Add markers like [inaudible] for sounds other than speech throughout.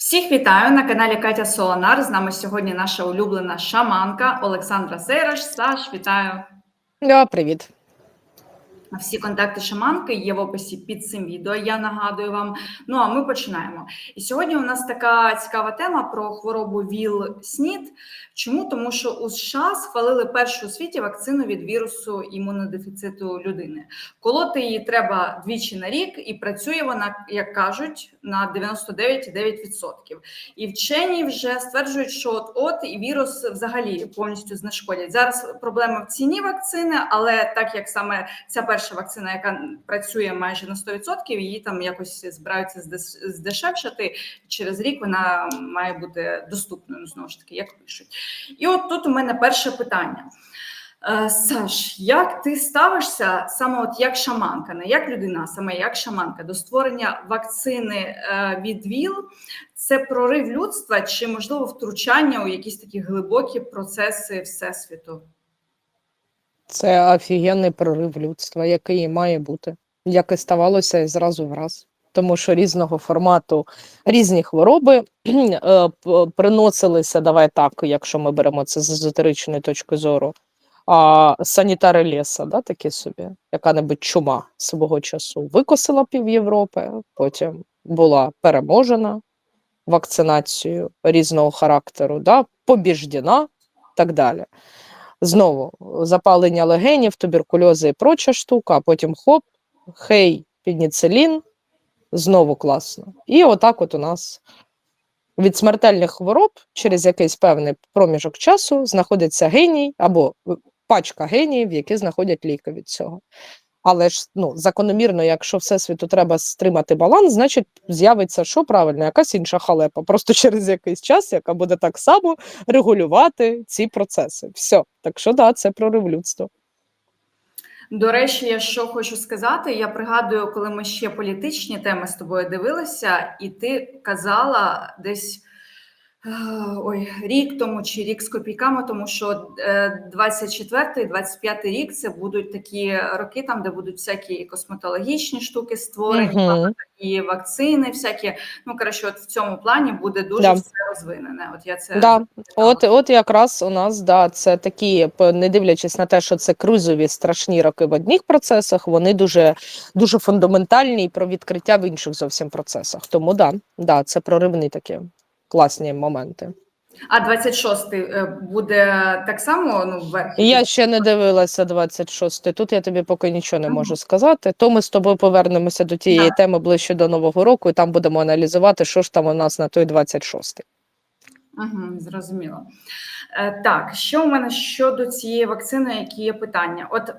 Всіх вітаю на каналі Катя Солонар. З нами сьогодні наша улюблена шаманка Олександра Сейраш. Саш, вітаю! Да, привіт. Всі контакти шаманки є в описі під цим відео. Я нагадую вам. Ну а ми починаємо. І сьогодні у нас така цікава тема про хворобу ВІЛ-СНІД. Чому? Тому що у США схвалили першу у світі вакцину від вірусу імунодефіциту людини. Колоти її треба двічі на рік, і працює вона, як кажуть, на 99,9%. І вчені вже стверджують, що от от і вірус взагалі повністю знешкодять. Зараз проблема в ціні вакцини, але так як саме ця перша вакцина, яка працює майже на 100%, її там якось збираються здеш- здешевшати. Через рік вона має бути доступною знову ж таки, як пишуть. І от тут у мене перше питання. Е, Саш, як ти ставишся саме от як шаманка, не як людина, саме як шаманка до створення вакцини е, від ВІЛ? Це прорив людства чи можливо втручання у якісь такі глибокі процеси всесвіту? Це офігенний прорив людства, який і має бути, як і ставалося і зразу в раз. Тому що різного формату різні хвороби [clears throat] е, приносилися, давай так, якщо ми беремо це з езотеричної точки зору, а санітари ліса, да, такі собі, яка-небудь чума свого часу викосила пів Європи, потім була переможена вакцинацією різного характеру, да, побіждена, так далі. Знову запалення легенів, туберкульози і проча штука, а потім хоп, хей, пеніцилін, знову класно. І отак от у нас від смертельних хвороб через якийсь певний проміжок часу знаходиться геній або пачка геніїв, які знаходять ліки від цього. Але ж ну, закономірно, якщо всесвіту треба стримати баланс, значить з'явиться що правильно, якась інша халепа, просто [laughs] через якийсь час, яка буде так само регулювати ці процеси. Все. Так що да, це прорив людства. До речі, я що хочу сказати, я пригадую, коли ми ще політичні теми з тобою дивилися, і ти казала десь ой, рік тому чи рік з копійками, тому що 24 25 рік це будуть такі роки, там де будуть всякі косметологічні штуки створені, Мгм. і вакцини, всякі. Ну коротше, от в цьому плані буде дуже Да. все розвинене. От я це Да. От, от якраз у нас да, це такі, не дивлячись на те, що це кризові страшні роки в одних процесах, вони дуже, дуже фундаментальні і про відкриття в інших зовсім процесах. Тому да, да, це проривні такі класні моменти. А 26-й е, буде так само. Ну вверх. Я ще не дивилася 26 Тут я тобі поки нічого не можу сказати. То ми з тобою повернемося до тієї Да. теми ближче до Нового року, і там будемо аналізувати, що ж там у нас на той 26 Угу, зрозуміло. Е, так, що у мене щодо цієї вакцини, які є питання? От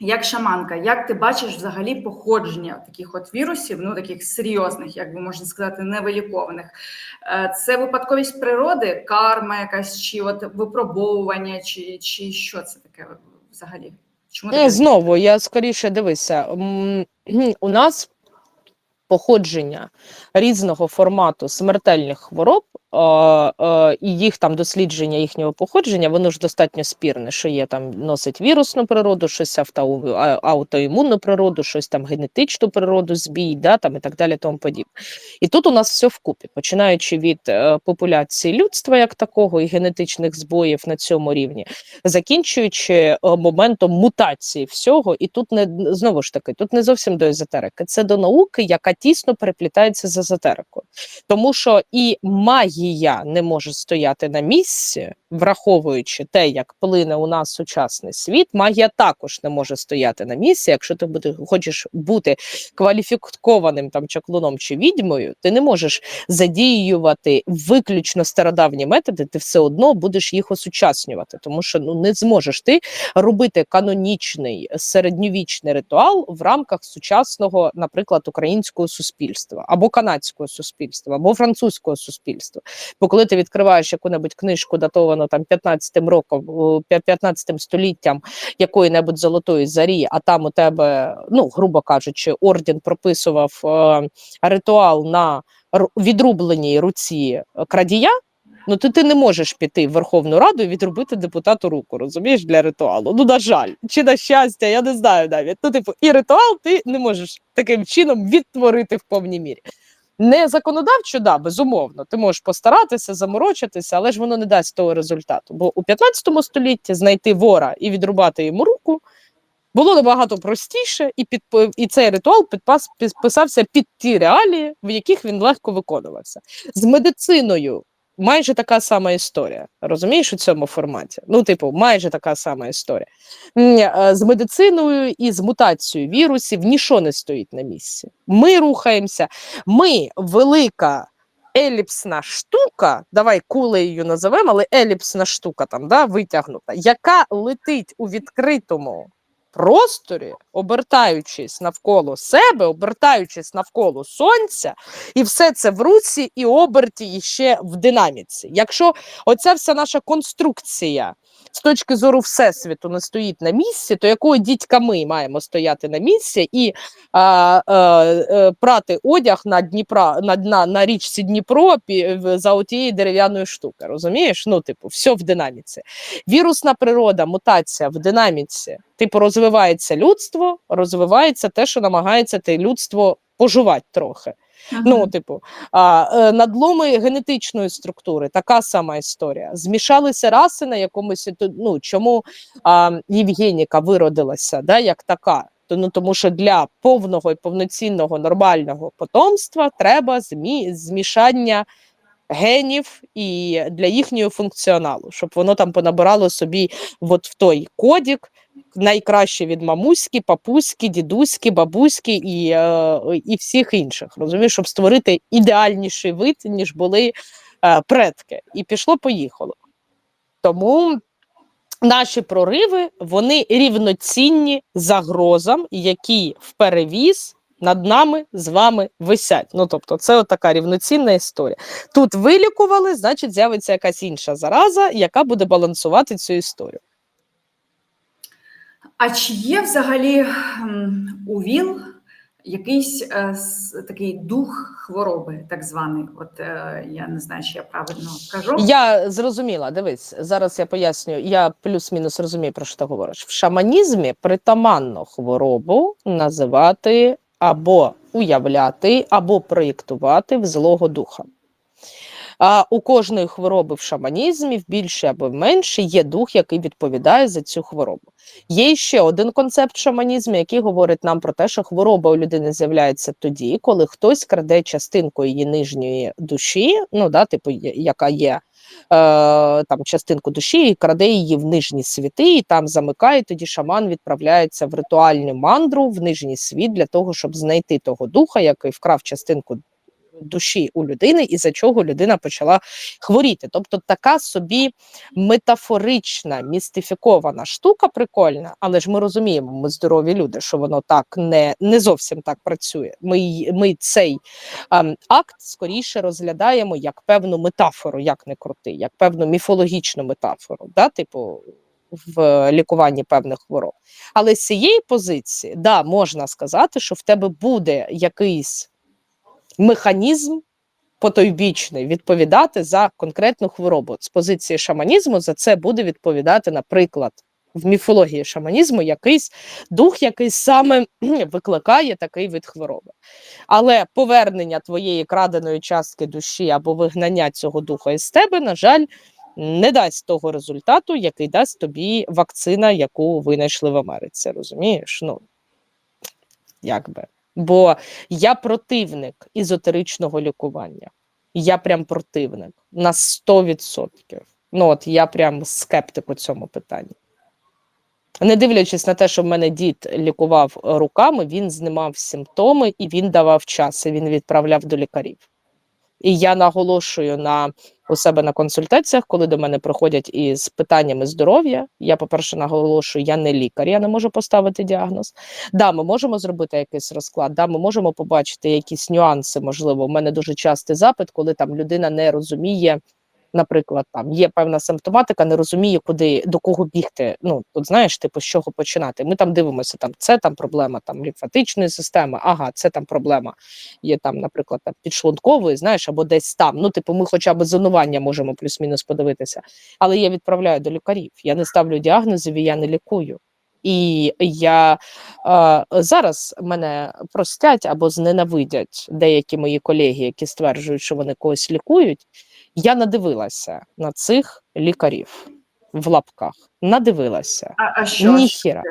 як шаманка, як ти бачиш взагалі походження таких от вірусів, ну таких серйозних, як би можна сказати, невилікованих? Е, це випадковість природи, карма якась, чи от випробовування, чи, чи що це таке взагалі? Чому Е, таке? Знову, я скоріше дивися, [clears throat] у нас походження різного формату смертельних хвороб і їх там дослідження їхнього походження, воно ж достатньо спірне, що є там носить вірусну природу, щось авто, аутоімунну природу, щось там генетичну природу, збій, да, там і так далі, тому подібне. І тут у нас все вкупі, починаючи від е, популяції людства як такого і генетичних збоїв на цьому рівні, закінчуючи е, моментом мутації всього, і тут не знову ж таки, тут не зовсім до езотерики, це до науки, яка тісно переплітається з езотерикою. Тому що і магія не може стояти на місці, враховуючи те, як плине у нас сучасний світ, магія також не може стояти на місці. Якщо ти буде, хочеш бути кваліфікованим там чаклуном чи відьмою, ти не можеш задіювати виключно стародавні методи, ти все одно будеш їх осучаснювати, тому що ну не зможеш ти робити канонічний середньовічний ритуал в рамках сучасного, наприклад, українського суспільства або канадського суспільства, або французького суспільства. Бо коли ти відкриваєш яку-небудь книжку, датовану там 15 роком, о, п'я- 15 століттям якої-небудь золотої зарі, а там у тебе, ну грубо кажучи, орден прописував е, ритуал на ру- відрубленій руці крадія. Ну, то ти не можеш піти в Верховну Раду і відробити депутату руку, розумієш, для ритуалу. Ну, на жаль, чи на щастя, я не знаю навіть. Ну, типу, і ритуал ти не можеш таким чином відтворити в повній мірі. Не законодавчо, да, безумовно. Ти можеш постаратися, заморочитися, але ж воно не дасть того результату. Бо у 15 столітті знайти вора і відрубати йому руку було набагато простіше, і під і цей ритуал підпас підписався під ті реалії, в яких він легко виконувався. З медициною майже така сама історія. Розумієш у цьому форматі? Ну, типу, майже така сама історія. Е, З медициною і з мутацією вірусів нічого не стоїть на місці. Ми рухаємося. Ми велика. Еліпсна штука, давай кулею називемо, але еліпсна штука там да, витягнута, яка летить у відкритому просторі, обертаючись навколо себе, обертаючись навколо сонця, і все це в руці і оберті і ще в динаміці. Якщо оця вся наша конструкція з точки зору всесвіту не стоїть на місці, то якого дідька ми маємо стояти на місці і а, а, а, прати одяг на Дніпра на, на, на річці Дніпро пі- за отією дерев'яною штукою, розумієш? Ну, типу, все в динаміці. Вірусна природа, мутація в динаміці. Типу, розвивається людство, розвивається те, що намагається те людство пожувати трохи. Ну, типу, а, е, надломи генетичної структури, така сама історія. Змішалися раси на якомусь ну, чому а, Євгеніка виродилася, да, як така. То, Ну, тому що для повного і повноцінного нормального потомства треба змі, змішання генів і для їхнього функціоналу, щоб воно там понабирало собі от в той кодік, найкраще від мамуськи, папуськи, дідуськи, бабуськи і, е, і всіх інших. Розумієш, щоб створити ідеальніший вид, ніж були е, предки. І пішло-поїхало. Тому наші прориви вони рівноцінні загрозам, які в перевіз над нами з вами висять. Ну тобто, це така рівноцінна історія. Тут вилікували, значить, з'явиться якась інша зараза, яка буде балансувати цю історію. А чи є взагалі у ВІЛ якийсь е, такий дух хвороби, так званий? От е, я не знаю, чи я правильно кажу. Я зрозуміла, дивись, зараз я поясню. Я плюс-мінус розумію, про що ти говориш. В шаманізмі притаманно хворобу називати або уявляти, або проєктувати в злого духа. А у кожної хвороби в шаманізмі, в більше або в менше, є дух, який відповідає за цю хворобу. Є ще один концепт шаманізму, який говорить нам про те, що хвороба у людини з'являється тоді, коли хтось краде частинку її нижньої душі, ну да, типу, яка є е, там частинку душі, і краде її в нижні світи, і там замикає. Тоді шаман відправляється в ритуальну мандру в нижній світ для того, щоб знайти того духа, який вкрав частинку душі у людини, і за чого людина почала хворіти. Тобто така собі метафорична, містифікована штука прикольна, але ж ми розуміємо, ми здорові люди, що воно так не, не зовсім так працює. Ми, ми цей ем, акт скоріше розглядаємо як певну метафору, як не крути, як певну міфологічну метафору, да, типу. В лікуванні певних хвороб. Але з цієї позиції, да, можна сказати, що в тебе буде якийсь механізм потойбічний відповідати за конкретну хворобу. З позиції шаманізму за це буде відповідати, наприклад, в міфології шаманізму якийсь дух, який саме викликає такий вид хвороби. Але повернення твоєї краденої частки душі або вигнання цього духа із тебе, на жаль, не дасть того результату, який дасть тобі вакцина, яку винайшли в Америці. Розумієш? Ну, якби. Бо я противник ізотеричного лікування. Я прям противник на 100%. Ну, от я прям скептик у цьому питанні. Не дивлячись на те, що в мене дід лікував руками, він знімав симптоми і він давав час, і він відправляв до лікарів. І я наголошую на у себе на консультаціях, коли до мене приходять із питаннями здоров'я. Я, по-перше, наголошую, я не лікар, я не можу поставити діагноз. Да, ми можемо зробити якийсь розклад, да, ми можемо побачити якісь нюанси. Можливо, у мене дуже частий запит, коли там людина не розуміє. Наприклад, там є певна симптоматика, не розуміє, куди до кого бігти. Ну тут знаєш, типу, з чого починати. Ми там дивимося, там це там проблема там лімфатичної системи, ага, це там проблема є там, наприклад, там підшлункової, знаєш, або десь там. Ну, типу, ми хоча б зонування можемо плюс-мінус подивитися. Але я відправляю до лікарів. Я не ставлю діагнозів і я не лікую. І я е, зараз мене простять або зненавидять деякі мої колеги, які стверджують, що вони когось лікують. Я надивилася на цих лікарів в лапках. Надивилася. А, а що? Ніхіра.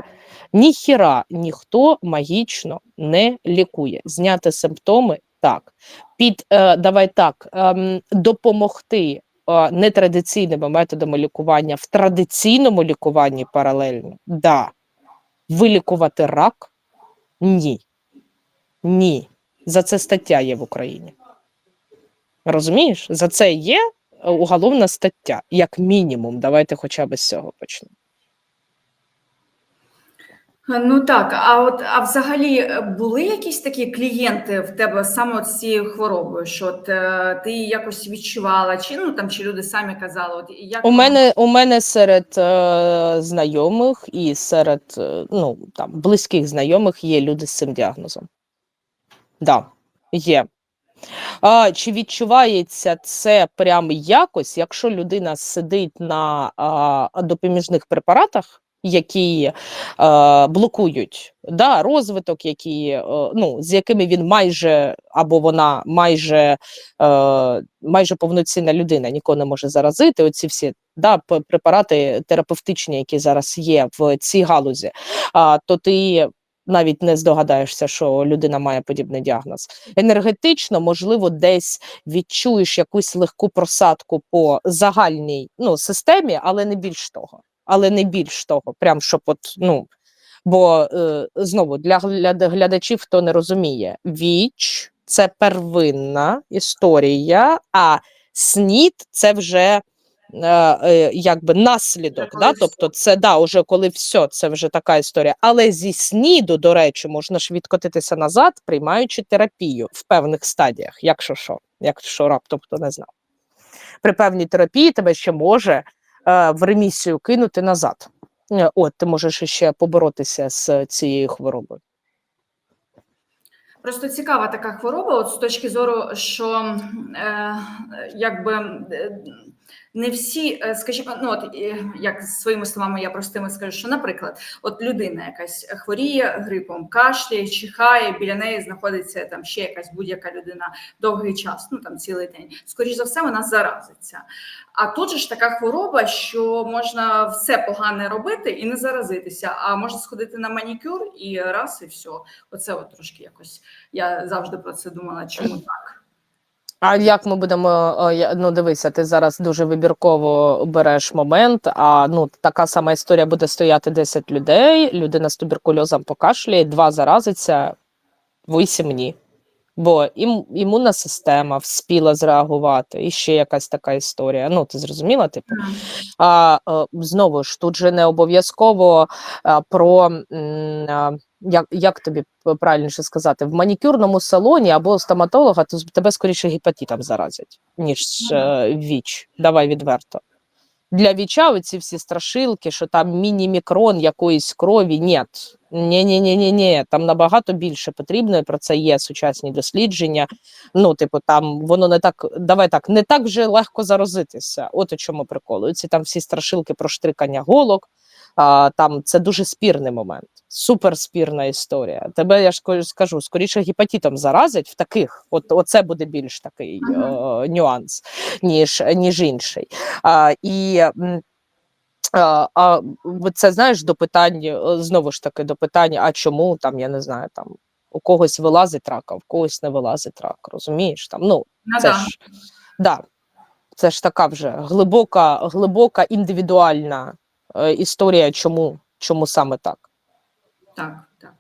Ніхіра ніхто магічно не лікує. Зняти симптоми так. Під е, давай так, ем, допомогти е, нетрадиційними методами лікування в традиційному лікуванні паралельно. Да. Вилікувати рак? Ні. Ні. За це стаття є в Україні. Розумієш? За це є е, уголовна стаття, як мінімум. Давайте хоча б з цього почнемо. Ну так, а от а взагалі е, були якісь такі клієнти в тебе саме от з цією хворобою, що от, е, ти якось відчувала, чи ну там чи люди самі казали, от як У мене у мене серед е, знайомих і серед е, ну там близьких знайомих є люди з цим діагнозом. Да, є. А, чи відчувається це прям якось, якщо людина сидить на а, допоміжних препаратах, які е, блокують да, розвиток, які, е, ну, з якими він майже або вона майже, е, майже повноцінна людина нікого не може заразити. Оці всі да, препарати терапевтичні, які зараз є в цій галузі, а, то ти навіть не здогадаєшся, що людина має подібний діагноз. Енергетично, можливо, десь відчуєш якусь легку просадку по загальній ну, системі, але не більш того. Але не більш того, прям щоб от, ну. Бо е, знову для глядачів, хто не розуміє, віч це первинна історія, а снід це вже якби наслідок. Да? Тобто, це да, уже коли все, це вже така історія. Але зі сніду, до речі, можна ж відкотитися назад, приймаючи терапію в певних стадіях, якщо що, якщо раптом хто не знав. При певній терапії тебе ще може е, в ремісію кинути назад. Е, От, ти можеш ще поборотися з цією хворобою. Просто цікава така хвороба, от з точки зору, що е, якби е, не всі, е, скажімо, ну от е, як своїми словами, я простими скажу, що, наприклад, от людина якась хворіє грипом, кашляє, чихає, біля неї знаходиться там ще якась будь-яка людина довгий час, ну там цілий день. Скоріше за все, вона заразиться. А тут же ж така хвороба, що можна все погане робити і не заразитися, а можна сходити на манікюр і раз, і все. Оце от трошки якось. Я завжди про це думала, чому так. А як ми будемо, е, ну дивися, ти зараз дуже вибірково береш момент, а ну така сама історія буде стояти 10 людей, людина з туберкульозом покашляє, два заразиться, вісім ні. Бо ім, імунна система вспіла зреагувати, і ще якась така історія. Ну, ти зрозуміла, типу? А е, знову ж тут же не обов'язково е, про м, як, як тобі правильніше сказати, в манікюрному салоні або стоматолога, то тебе скоріше гепатитом заразять, ніж Ну е, віч. Давай відверто. Для віча оці всі страшилки, що там міні-мікрон якоїсь крові, ні. Ні, ні, ні, ні, ні. Там набагато більше потрібно, і про це є сучасні дослідження. Ну, типу, там воно не так, давай так, не так вже легко заразитися. От у чому прикол. Ці там всі страшилки про штрикання голок. А, там це дуже спірний момент, суперспірна історія. Тебе я ж скажу, скоріше гепатитом заразять в таких, от оце буде більш такий Мгм. е, нюанс, ніж, ніж інший. А, і а, а це знаєш до питання, е, знову ж таки, до питання, а чому там, я не знаю, там у когось вилазить рак, а в когось не вилазить рак, розумієш? Там, ну, Ну, це ж да, це ж така вже глибока, глибока індивідуальна е, історія, чому, чому саме так. Так, так.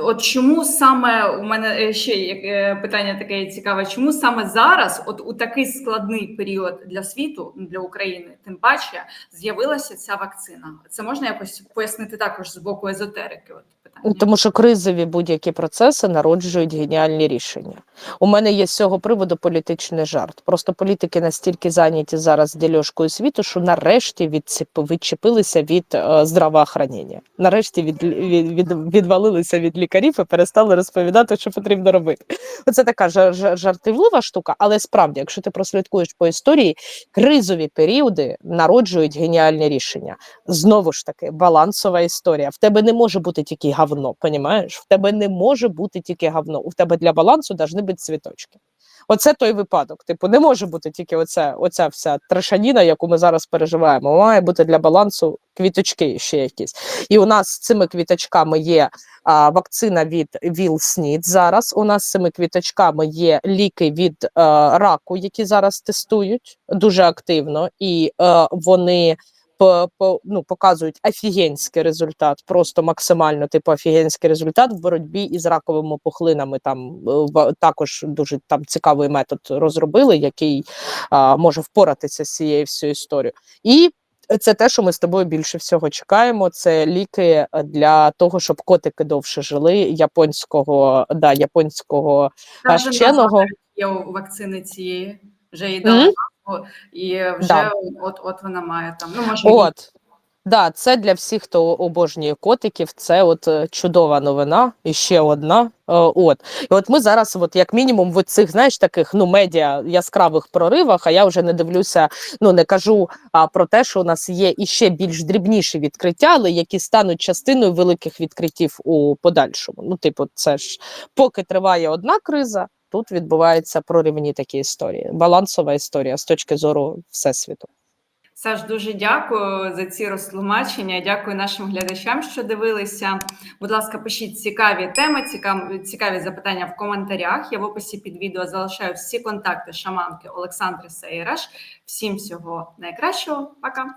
От чому саме у мене е, ще е, питання таке цікаве, чому саме зараз, от у такий складний період для світу, для України, тим паче, з'явилася ця вакцина? Це можна якось пояснити також з боку езотерики? От питання. Ну, Тому що кризові будь-які процеси народжують геніальні рішення. У мене є з цього приводу політичний жарт. Просто політики настільки зайняті зараз дільошкою світу, що нарешті відціп- відчепилися від е, здравоохранення. Нарешті від, від, від, відвалилися від лікарів і перестали розповідати, що потрібно робити. Оце така жар, жар, жартівлива штука, але справді, якщо ти прослідкуєш по історії, кризові періоди народжують геніальні рішення. Знову ж таки, балансова історія. В тебе не може бути тільки говно, понімаєш? В тебе не може бути тільки говно. У тебе для балансу повинні бути цвіточки. Оце той випадок. Типу, не може бути тільки оце, оця вся трешаніна, яку ми зараз переживаємо. Має бути для балансу квіточки ще якісь. І у нас з цими квіточками є а, вакцина від ВІЛ-СНІД зараз. У нас з цими квіточками є ліки від е, раку, які зараз тестують дуже активно, і е, вони по, по, ну, показують офігенський результат, просто максимально типу офігенський результат в боротьбі із раковими пухлинами. Там е, також дуже там цікавий метод розробили, який а, може впоратися з цією всією історією. І це те, що ми з тобою більше всього чекаємо. Це ліки е, для того, щоб котики довше жили. Японського да, японського Та вченого. є у вакцини цієї, вже їй Мгм. дали назву, і вже Да. от, от вона має там. Ну, може, От. Да, це для всіх, хто обожнює котиків. Це от е, чудова новина. І ще одна. Е, От і от ми зараз, от як мінімум, в цих знаєш таких ну медіа яскравих проривах. А я вже не дивлюся, ну не кажу а, про те, що у нас є іще більш дрібніші відкриття, але які стануть частиною великих відкриттів у подальшому. Ну, типу, це ж поки триває одна криза. Тут відбуваються проривні такі історії. Балансова історія з точки зору всесвіту. Саш, дуже дякую за ці розтлумачення. Дякую нашим глядачам, що дивилися. Будь ласка, пишіть цікаві теми, цікаві, цікаві запитання в коментарях. Я в описі під відео залишаю всі контакти шаманки Олександри Сейраш. Всім всього найкращого. Пока.